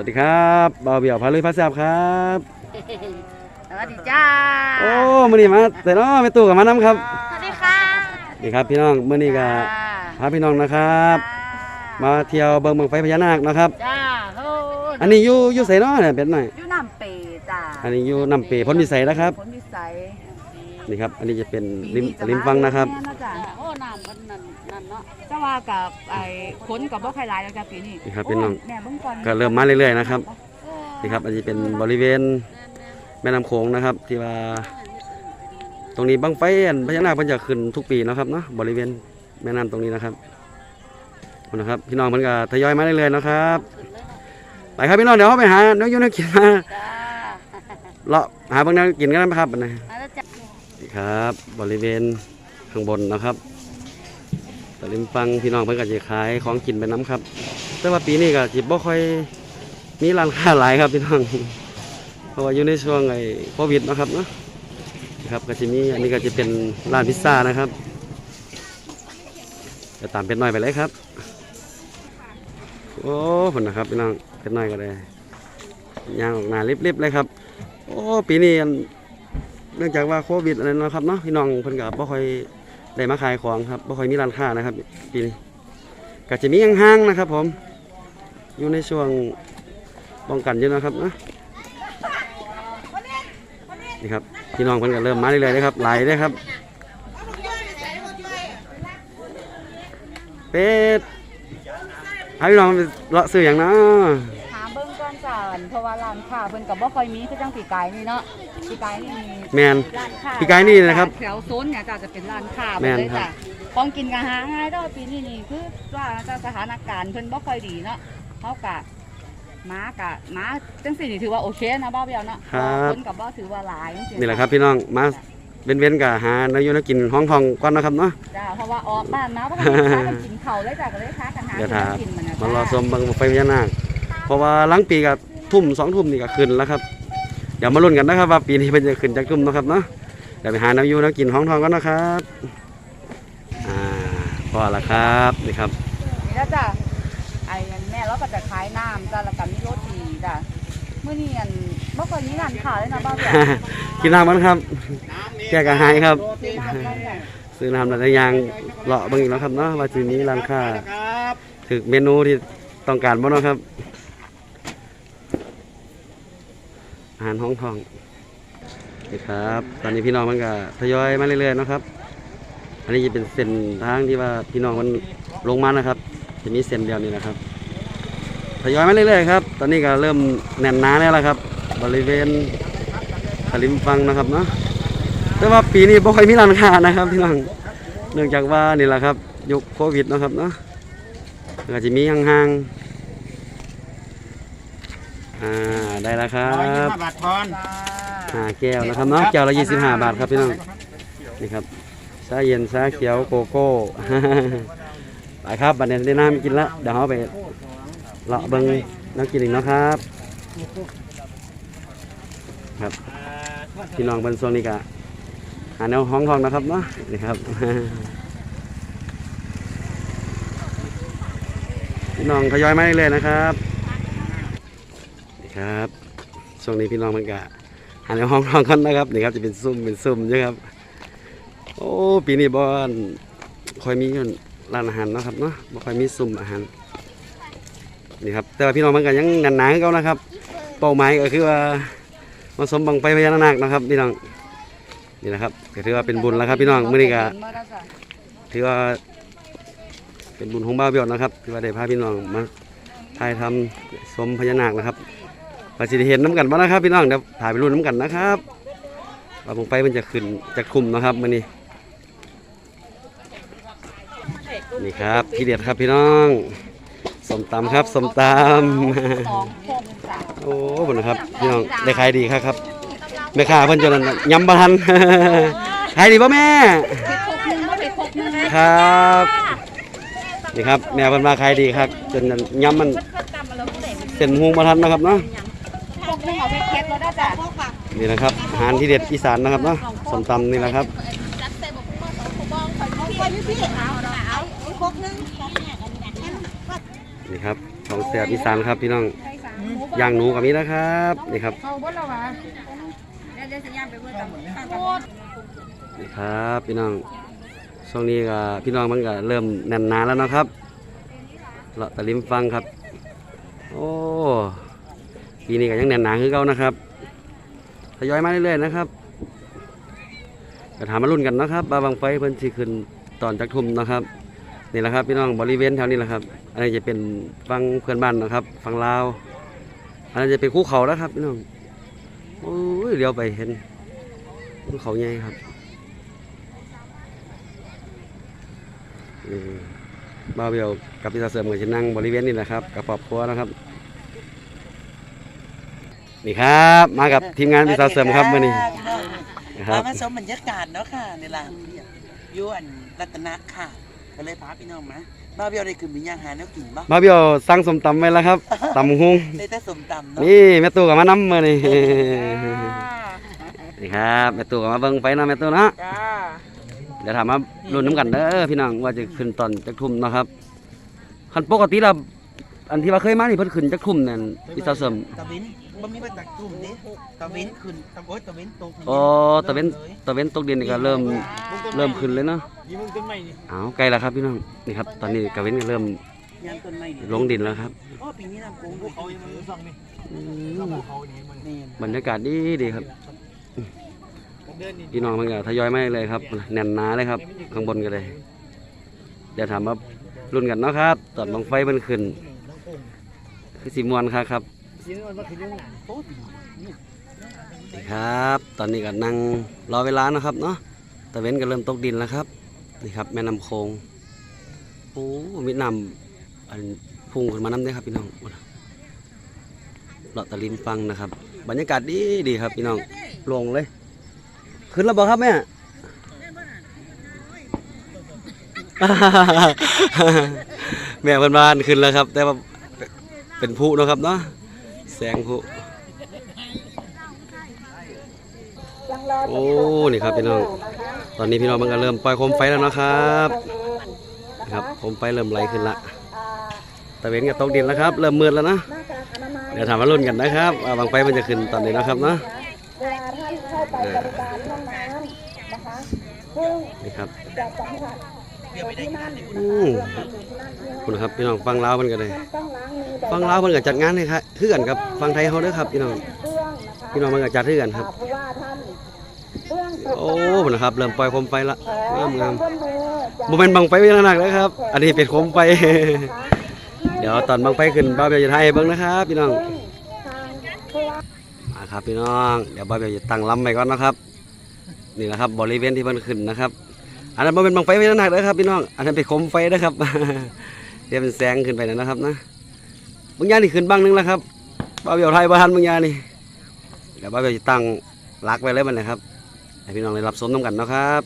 วัสดีครับบ่าวเบี่ยวพาลุยพาแซบครับ สวัสดีจ้าโอ้มื้อนี้มาแต่เนาะแม่ตู่กับมานํครับสวัสดีค่ะนี่ครับพี่น้องมื้อนี้ก็พาพี่น้องนะครับ มาเที่ยวเบิ่งบังไฟพญานาคนะครับ จ้าโอ้อันนี้อยู่อยู่ไสเนาะเนี่ยเป็ดหน่อยอยู่น้ำเปจ้าอันนี้อยู่น้ำเปพ้นวิสัยนะครับผลวิสัย นี่ครับ อันนี้จะเป็นริมริมฟังนะครับแม่เาจ้าโอ้น้ำมันนั่นนั่นเนาะจะว่ากับไอ้ขนกับบ่ใครหลายแล้วจ้าปีนี้นี่ครับพี่น้องโแม่เบิ่งก่อนก็เริ่มมาเรื่อยๆนะครับนี่ครับ อันนี้เป็นบริเวณแม่น้ำโขงนะครับ ที่ว่า ตรงนี้บังไฟอันพญานาคเพิ่นจะขึ้นทุกปีเนาะครับเนาะบริเวณแม่น้ำตรงนี้นะครับขอบคุณนะครับ พี่น้องเพิ่นก็ทยอยมาเรื่อยๆนะครับไปครับพี่น้องเดี๋ยวเราไปหาเนื้อยูเนื้อกินมาจ้าเลาะหาบางแนวกินกันนะครับบัดนี้มาแล้วจ้านี่ ครับ บริเวณข้างบนนะครับตะลิมฟังพี่น้องเพิ่นก็จะขายของกินไปน้ำครับ แต่ว่าปีนี้ก็จิบบ่ค่อยมีร้านค้าหลายครับพี่น้องเพราะว่าอยู่ในช่วงไอ้โควิดนะครับเนาะครับก็จะมีอันนี้ก็จะเป็นร้านพิซซ่านะครับจะตามเป็นน้อยไปเลยครับ โอ้ผลนะครับพี่น้องเป็นน้อยก็เลยย่างออกหน้าริบๆเลยครับ โอ้ปีนี้ เนื่องจากว่าโควิดอะไรนะครับเนาะพี่น้องเพิ่นก็บ่ค่อยได้มาขายของครับบ่ค่อยมีร้านค้านะครับปีนี้ก็จะมีห้างๆนะครับ ผม อยู่ในช่วงป้องกันอยู่นะครับนะนี่ครับพี่น้องเพิ่นก็เริ่มมาเรื่อยๆนะครับหลายเลยครับ เป็ดให้พี่น้องเลาะซื้ออย่างนาะ หาเบิ่งก่อนจ้าเพราะว่าร้านค้าเพิ่นก็บ่ค่อยมีคือจังปีกายนี่เนาะปีกายนี่มีแมน ร้านค้าปีกายนี่นะครับแถวโซนเนี่ยจ้าจะเป็นร้านค้าหมแม่ดนเลยครับจ้ะของกินก็หาง่ายเด้อปีนี้นี่คือว่าจะสถานการณ์เพิ่นบ่ค่อยดีเนาะเขากะม้ากะม้าจังสี่นี่ถือว่าโอเคนะบ้าเบี้ยวเนาะครับ คนกับบ่ถือว่าหลายจังซี้นี่แหละครับพี่น้องมาเว้นเว้นๆกับหาเนื้อยูเนื้อกินห้องทองก่อนนะครับเนาะ จ้าเพราะว่าออกบ้านมาเพราะว่าค้ากันกินข้าวเลยจ้ะก็เลยค้ากันหาเดี๋ยวเงิถานกินมันนะมารอชจ้ามบังไฟพญานาคเพ ราะว่าหลังปีกับทุ่มสองทุ่มนี่ก็ขึ้นแล้วครับเดี๋ยวมาลุ้นกันนะครับว่าปีนี้เป็นจะขึ้นจากทุ่มเนาะครับเนาะเดี๋ยวไปหาเนื้อยูเนื้อกินห้องทองกันนะครับอ่าพอละครับนี่ครับนี่แล้วจ้ะไอ้อันแม่เราก็จะขายน้ำจ้ะแล้วก็มีรถดีจ้ะมื้อนี้อันบ่ค่อยมีร้านค้าเลยนะบ้าเบี้ยวกินน้ำมันครับ แก้กระหายครับ ซื้อน้ำได้จ้ะซื้อน้ำหลายอย่างเลาะเบิ่งอีกแล้วครับเนาะว่าจะมีร้านค้าถึกเมนูที่ต้องการบ่เนาะครับ อาหารห้องทองนี่ครับ ตอนนี้พี่น้องมันก็ทยอยมาเรื่อยๆนะครับ อันนี้จะเป็นเส้นทางที่ว่าพี่น้องมันลงมานะครับ จะมีเส้นเดียวนี่นะครับ ทยอยมาเรื่อยๆครับ ตอนนี้ก็เริ่มแน่นหนาแล้วละครับ บริเวณตลิมฟังนะครับเนาะ แต่ว่าปีนี้บ่ค่อยมีร้านค้านะครับ พี่น้อง เนื่องจากว่านี่แหละครับ ยุคโควิดนะครับเนาะก็จะมีห่างๆ อ่าได้แล้วครัร้อยยี่บสิบห้าบาททอนจ้าห้าแก้วนะครับเนาะแก้วละ25บาทครับพี่น้องนี่ครับชาเย็นชาเขียวโกโก้ ไปครับบัดนี้ได้น้ำกินแล้วเดี๋ยวเราไปเลาะเบิ่งน้ำกินอีกเนาะครับ ครับพี่น้องเบิ่นช่วงนี้ก็หาแนวห้องทองนะครับเนาะนี่ครับ พี่น้องทยอยมาเรื่อยๆนะครับนี่ ครับช่วงนี้พี่น้องมันก็หาแนห้องทองกันนะครับนี่ครับจะเป็นซุ่มเป็นซุ่มใช่ครับ โอ้ปีนี้บอนคอยมีร้านอาหารนะครับเนาะบ่คอยมีซุ่มอาหารนี่ครับแต่ว่าพี่น้องมันก็ยังหนาหนาเขานะครับ เป้าหมายก็คือว่ามาสมบังไฟพญานาคนะครับพี่น้องนี่นะครับถือว่าเป็นบุญแล้วครับพี่น้องมื้อนี้กะถือว่าเป็นบุญของบ้าเบี้ยวนะครับที่ว่าได้พาพี่น้องมาถ่ายทำสมพญานาคนะครับ ปฏิเห็นน้ำกันบ้างนะครับพี่น้องเดี๋ยวถ่ายไปรุ่นน้ำกันนะครับว่าบังไฟมันจะขึ้นจะคุมนะครับมื้อนี้นี่ครับที่เด็ดครับพี่น้องสมตำครับสมตสองพงจ้ะำโอ้ขอบคุณนะครับพี่น้องได้ขายดีครับครับแม่ค้าเพิ่นจนนั้นยำบะทันขายดีป่ะแม่ครับนี่ครับแนวเพิ่นมาขายดีครับ จนย้ำมันเส้นหุงมาทันนะครับเนาะ เอาไปเค็ดแล้วได้จ้ะนี่นะครับอาหารที่เด็ดอีสานนะครับเนาะสมตำนี่แหละครับนี่ครับของแซ่บอีสานครับพี่น้องใส่สามย่างหนูกับนี้นะครับนี่ครับนี่ครับพี่น้องช่วงนี้ก็พี่น้องมันก็เริ่มแน่นหนาแล้วนะครับเลาะตะลิมฟังครับ โอ้ ปีนี้ก็ยังแน่นหนาคือเก่านะครับทยอยมาเรื่อยๆนะครับก็ถามมารุ่นกันนะครับบาบางไฟเพิ่นสิขึ้นตอนจักทุ่มนะครับนี่แหละครับพี่น้องบริเวณแถวนี้แหละครับ อันนี้จะเป็นฟังเพื่อนบ้านนะครับฟังลาวอันนั้จะเป็นคู่เขาแล้วครับพี่น้องโอ้ยเลี้ยวไปเห็นภูเขาใหญ่ครับบ้าวเบียวกับพี่ตาเสริมกับชินั่งบริเวณนี้แหละครับกับครอบครัวนะครับ นี่ครับมากับทีมงานพี่ตาเสริมครับมื่อนี้นะคมารับมาชมบรรยากาศเนาะค่ะนี่ล่ะอยวนรัตนะค่ะก็เลยพาพี่น้องมาบ้าเบียวได้ขึ้นมีย่างหาแนวกินบ่บ้าวเบียวสั่งสมตำไว้แล้วครับตำหุงได้แต่สมตำเนาะนี่แม่ตู่กับมาน้ำมื่อนี้นี่ครับแม่ตู่กับมาเบิ้งไฟเนาะแม่ตู่เนาะจ้าเดี๋ยวถามมาลุ้นน้ำกันเด้อพี่น้องว่าจะขึ้นตอนจักทุ่มเนาะครับคันปกติเราอันที่ว่าเคยมานี่เพิ่นขึ้นจักทุ่มนั่นพี่ตาเสริมตะวิน บ่มีมาจากกลุ่มนี้ตะวินขึ้นตะโอ้ยตะวินตกอ๋อตะเว้นตะเว้นตกดินนี่ก็เริ่มเริ่มขึ้นเลยเนาะยี่มึงต้นไม้นี่อ้าวใกล้แล้วครับพี่น้องนี่ครับตอนนี้กะเว้นก็เริ่มยางต้นไม้นี่ลงดินแล้วครับอ๋อปีนี้น้ำโขงภูเขายังมันสั่งนี่อืภูมเขานี่มันนี่บรรยากาศดีดีครับเดินนี่พี่น้องมันก็ทยอยมาเลยครับแน่นหนาเลยครับข้างบนกันเลยเดี๋ยวถามว่ารุ่นกันเนาะครับตอนบังไฟมันขึ้นคือสีมวนครับครับ ชิ้นมันก็คือเรื่องงานโอ้ยนี่ครับ ตอนนี้ก็นั่งรอเวลานะครับเนาะตะเว้นก็เริ่มตกดินแล้วครับ นี่ครับ แม่น้ำโขงโอ้มีน้ำอันพุ่งขึ้นมาน้ำได้ครับพี่น้องเลาะตะลิมฟังนะครับ บรรยากาศดีดีครับพี่น้องลงเลย ขึ้นแล้วบอกครับแม่แม่เพื่อนบ้านขึ้นแล้วครับ แต่ว่าเป็นผู้นะครับเนาะ สงผู้โอ้นี่ครับพี่น้อง ตอนนี้พี่น้องมันก็เริ่มปล่อยโคมไฟแล้วนะครับนะครับโคมไฟเริ่มไหลขึ้นละตะเวนก็ตกดินแล้วครับ เริ่มมืดแล้วนะเดี๋ยวถามมาลุ้นกันนะครับว่าบางไฟมันจะขึ้นตอนนี้นะครับนะนี่ครับ เดี๋ยวไปได้งานเลยอืมคุณครับพี่น้องฟังลาวมันกันเลยฟังลาวมันก็จัดงานให้ครับคือกันกับฟังไทยเขาเด้อครับพี่น้องพี่น้องมันก็จัดคือกันครับโอ้คุณนะครับเริ่มปล่อยโคมไฟละงามงามโมเมนต์บังไฟไว้หนักๆนะครับ อันนี้เป็นโคมไฟเดี๋ยวตอนบังไฟขึ้นบ้าวเบียวจะถ่ายให้เบิ้งนะครับพี่น้องมาครับพี่น้องเดี๋ยวบ้าวเบียวจะตั้งลำไปก่อนนะครับ นี่แหละครับบริเวณที่มันขึ้นนะครับ อันนั้นบ่เป็นบังไฟไว้หนักๆนะครับพี่น้อง อันนั้นเป็นโคมไฟนะครับเดี๋ยวเป็นแสงขึ้นไปนะครับนะบางอย่างนี่ขึ้นบ้างนึงแล้วครับบ้าวเบียวไทยบ้านบางอย่างนี่เดี๋ยวบ้าวเบียวจะตั้งลักไว้เลยมันนะครับให้พี่น้องได้รับชมน้ำกันเนาะครับ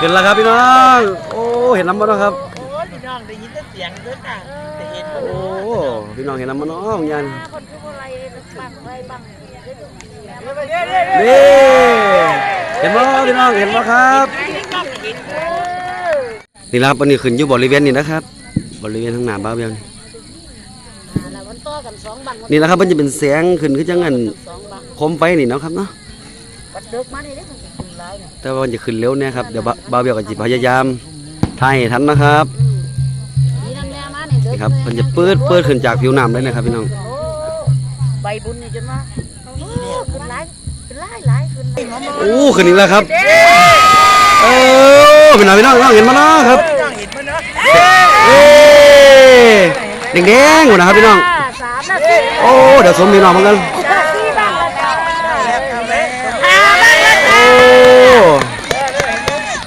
ขึ้นแล้วครับพี่น้อง โอ้เห็นน้ำมันเนาะครับโอ้ยพี่น้องได้ยินแต่เสียงด้วยค่ะแต่เห็นบ่โอ้พี่น้องเห็นน้ำมันเนาะบางอย่างนี่คนทุกอะไรบังไรบัง นี่เห็นบ่พี่น้องเห็นบ่ครับนี่ครับวันนี้ขึ้นอยู่บริเวณนี้นะครับ บริเวณทางหน้าบ้าเบียวนี่นี่แหละครับมันจะเป็นแสงขึ้นคือจังงั้นคมไฟนี่เนาะครับเนาะแต่ว่ามันจะขึ้นเร็วเนี่ยครับเดี๋ยวบ่บ่าวเบียวก็จะพยายามถ่ายทันนะครับนี่ครับมันจะเปิดเปิดขึ้นจากผิวน้ำเลยนะครับพี่น้องใบบุญนี่จนว่า ขึ้นหลายขึ้นหลายหลายขึ้นหลายโอ้ขึ้นอีกแล้วครับโอ้พี่น้องพี่น้องเห็นมาเนาะครับพี่น้องเห็นบ่เนาะเอ้แดงๆหมดนะครับพี่น้องสามนาทีโอ้เดี๋ยวสมพี่น้องเหมือนกันสี่บังแล้วจ้าแล้วเอาแล้วห้าบังแล้วโอ้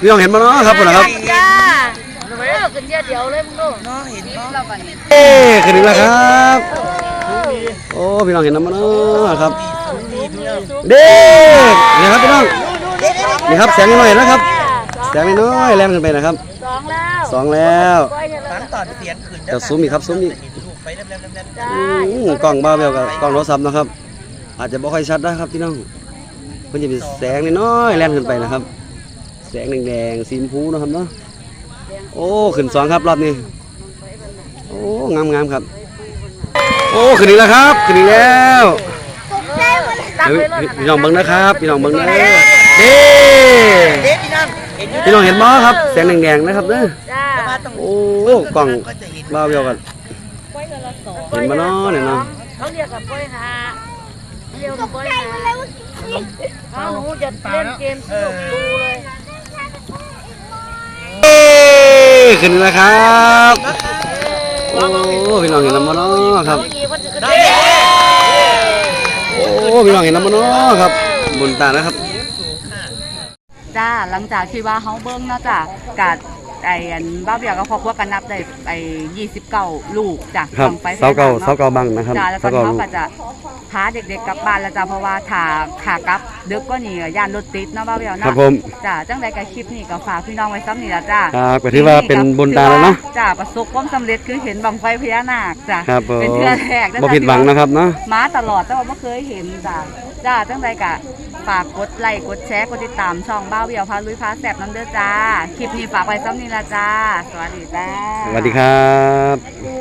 พี่น้องเห็นมาเนาะครับผมนะครับจ้าเออขึ้นเยอะเดียวเลยมึงดูเนาะเห็นเนาะเอ้ขึ้นอีกแล้วครับโอ้พี่น้องเห็นน้ำมาเนาะครับ เด็กนี่ครับพี่น้อง นี่ครับแสงน้อยนะครับ แสงน้อยแรงขึ้นไปนะครับสองแล้วสองแล้วปล่อเถอะตาละมต่อเสียงขึ้นเดี๋ยวซูมอีกครับซูมอีกเห็นรูปไฟแลมๆๆจ้าอืมกล้องบ้าเบลกับกล้องโทรศัพท์นะครับ อาจจะบ่ค่อยชัดนะครับพี่น้องมันจะเป็นแสงน้อยๆแรงขึ้นไปนะครับ แสงแดงๆสีชมพูนะครับเนาะโอ้ขึ้นสองครับรอบนี้โอ้งามๆครับ โอ้ขึ้นอีกแล้วครับ ขึ้นอีกแล้ว ตั้งเดี๋ยวเลยรถพี่น้องเบิ่งนะครับพี่น้องเบิ่งเด้อเด้เด็กพี่น้องเห็นอยู่พี่น้องเห็นบ่ครับแสงแดงๆนะครับเด้อจ้าแต่ว่าต้องโอ้กล่องก็จะเห็นบ้าเบี้ยวกันเห็นบ่เนาะเนี่ยเนาะเขาเรียกกับป้อยหาเรียกกับป้อยหาเอาหนูจะเล่นเกมสนุกดูเลยเอ้ขึ้นอีกแล้วครับโอ้พี่น้องเห็นแล้วบ่เนาะครับ อีกวันจะขึ้น โอ้ พี่น้องเห็นแล้วบ่เนาะครับ บนตานะครับ จ้าหลังจากที่ว่าเฮาเบิ้งเนาะจ้ะกะ ไอ้อันบ้าเบียกับครอบครัวกันนับได้ไอ้29ลูกจ้ะครับบั้งไฟพญเสาเก่านาคเสาเก่าบังนะครับจ้าแล้วตอเสานเก่านี้ลูเขากก็จะพาเด็กๆกลับบ้านแล้วจ้ะเพราะว่าถ้าขากลับดึกก็นี่ย่านรถติดเนาะบ้าเบียวครัเนาะบผม จ้าจังใดก็คลิปนี้ก็ฝากพี่น้องไว้ซ้ำนี่ละจ้าครับก็ถือว่าเป็นบุญตาแล้วเนาะ จ้าประสบความสำเร็จคือเห็นบังไฟพญานาคจ้ะครับผมเป็นเทื่อแรกนะบ่จ๊ะ ผิดหวังนะครับเนาะมาตลอดแต่ว่าไม่เคยเห็นจ้ะ จ้าตั้งใจกะฝากกดไลค์กดแชร์กดติดตามช่องบ้าเบียวพาลุยพาแสบน้ำเด้อจ้า คลิปนี้ฝากไว้ซ้ำนี่ละจ้า สวัสดีจ้า สวัสดีครับ